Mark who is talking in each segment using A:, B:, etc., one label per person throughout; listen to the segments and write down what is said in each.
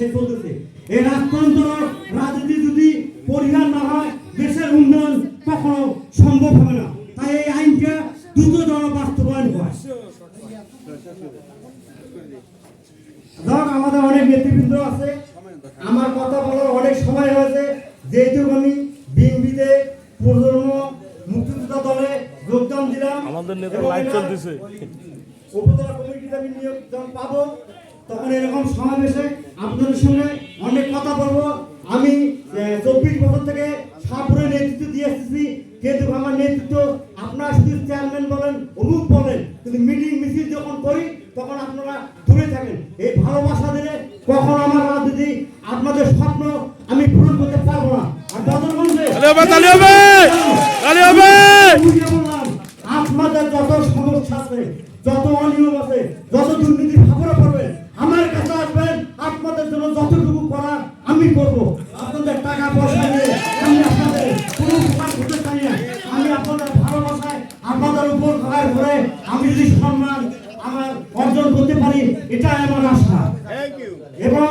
A: সে চলতেছে। এই রাজতন্ত্র রাজনীতি যদি পরিহার না হয় দেশের উন্নয়ন কখনো সম্ভব হবে না। তাই এই আইনটা দ্রুত জন বাস্তবায়ন হয়। ধর আমাদের অনেক নেতৃবৃন্দ আছে। আমার কথা বলার অনেক সময় হয়েছে যেহেতু আমি বিএনপিতে প্রজন্ম মুক্তিযোদ্ধা দলে যোগদান দিলাম
B: আমাদের নেতা লাইভ চলতেছে।
A: উপজেলা কমিটিতে আমি নিয়োগ পাবো। তখন এরকম সমাবেশে আপনাদের সঙ্গে অনেক কথা বলব। আমি চব্বিশ বছর থেকে সাপুরে নেতৃত্ব দিয়ে এসেছি। কিন্তু আমার নেতৃত্ব আপনারা শুধু চেয়ারম্যান বলেন অমুক বলেন কিন্তু মিটিং মিছিল যখন করি তখন আপনারা দূরে থাকেন। এই ভালোবাসা দিলে কখন আমার রাজনীতি আপনাদের স্বপ্ন আমি পূরণ করতে পারব না। আর বদরগঞ্জে আপনাদের যত সমস্যা আছে যত অনিয়ম আছে যত দুর্নীতি যতটুকু করার আমি করব। আপনাদের টাকা পয়সা নিয়ে আমি আপনাদের কোনো উপকার করতে চাই না। আমি আপনাদের ভালোবাসায় আপনাদের উপর সহায় করে আমি যদি সম্মান আমার অর্জন করতে পারি এটাই আমার আশা। এবং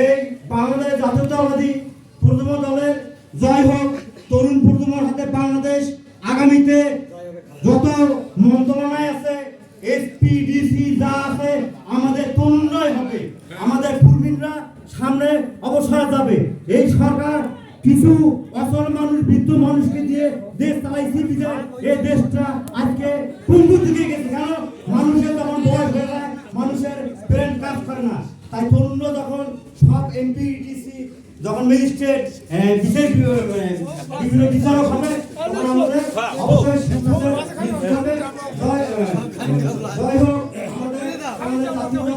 A: এই বাংলাদেশ জাতীয়তাবাদী পূর্ণম দলের জয় হোক তরুণ পূর্ণমর হাতে বাংলাদেশ আগামীতে যত মন্ত্রণালয় আছে এসপি ডিসি যা আছে আমাদের তরুণরাই হবে। আমাদের কর্মীরা সামনে অবসরে যাবে। এই সরকার কিছু অসল মানুষ, বৃদ্ধ মানুষকে দিয়ে দেশ চালাইছে বিদায় এই দেশটা আজকে পঙ্গু দিকে গেছে। কেন? মানুষের তখন বয়স হয়ে যায়, মানুষের ব্রেন কাজ করে না। তাই তরুণরা যখন সব এমপি ডিসি যখন ম্যাজিস্ট্রেট বিচার বিভিন্ন বিচারক হবে, তখন আমাদের অবশ্যই সিদ্ধান্তের ভিত্তিতে হবে। জয় আহ, জয় হোক আমাদের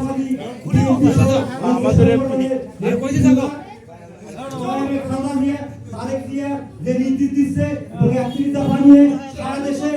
A: আমাদের জাতীয়তাবাদী বিএনপি সহ
B: আমাদের
A: নেতৃবৃন্দ। জনাবে খালেদা জিয়া, তারেক জিয়া যে নীতি দিচ্ছে এবং সারা দেশে